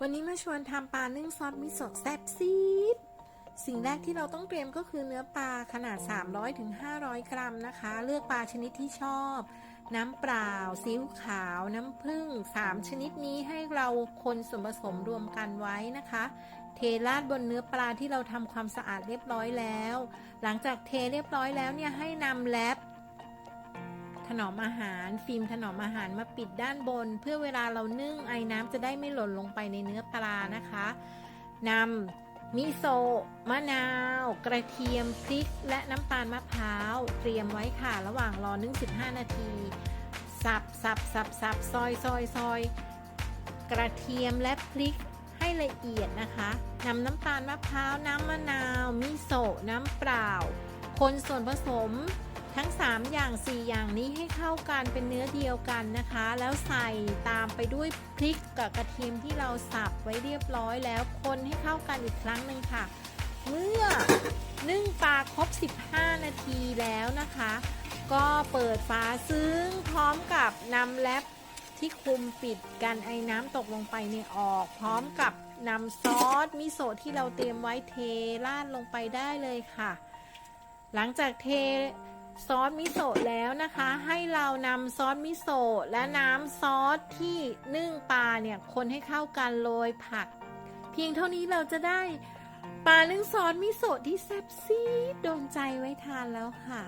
วันนี้มาชวนทำปลานึ่งซอสมิโซะแซ่บซีด สิ่งแรกที่เราต้องเตรียมก็คือเนื้อปลาขนาด 300-500 กรัมนะคะ เลือกปลาชนิดที่ชอบ น้ำเปล่า ซีอิ๊วขาว น้ำผึ้ง 3 ชนิดนี้ให้เราคนส่วนผสมรวมกันไว้นะคะ เทราดบนเนื้อปลาที่เราทำความสะอาดเรียบร้อยแล้ว หลังจากเทเรียบร้อยแล้วเนี่ยให้นำแรป ถนอมอาหาร ฟิล์มถนอมอาหารมาปิดด้านบน เพื่อเวลาเรานึ่งไอ้น้ำจะได้ไม่หล่นลงไปในเนื้อปลานะคะนำมิโซะมะนาว กระเทียมพริก และน้ำตาลมะพร้าว เตรียมไว้ค่ะระหว่างรอนึ่ง15 นาที สับสับสับสับซอยซอยซอยกระเทียมและพริกให้ละเอียดนะคะนำน้ำตาลมะพร้าว น้ำมะนาว มิโซะน้ำเปล่า คนส่วนผสม ทั้ง 3 อย่าง 4 อย่างนี้ให้เข้ากันเป็นเนื้อเดียวกันนะคะ แล้วใส่ตามไปด้วยพริกกับกระเทียมที่เราสับไว้เรียบร้อยแล้วคนให้เข้ากันอีกครั้งหนึ่งค่ะ เมื่อนึ่งปลาครบ 15 นาทีแล้วนะคะ ก็เปิดฝาซึ้งพร้อมกับนำแรปที่คลุมปิดกันไอ้น้ำตกลงไปเนี่ยออก พร้อมกับนำซอสมิโซะที่เราเตรียมไว้เทราดลงไปได้เลยค่ะ หลังจากเท ซอสมิโซะแล้วนะคะ ให้เรานำซอสมิโซะและน้ำซอสที่นึ่งปลาเนี่ยคนให้เข้ากันโรยผัก เพียงเท่านี้เราจะได้ปลานึ่งซอสมิโซะที่แซ่บซีดโดนใจไว้ทานแล้วค่ะ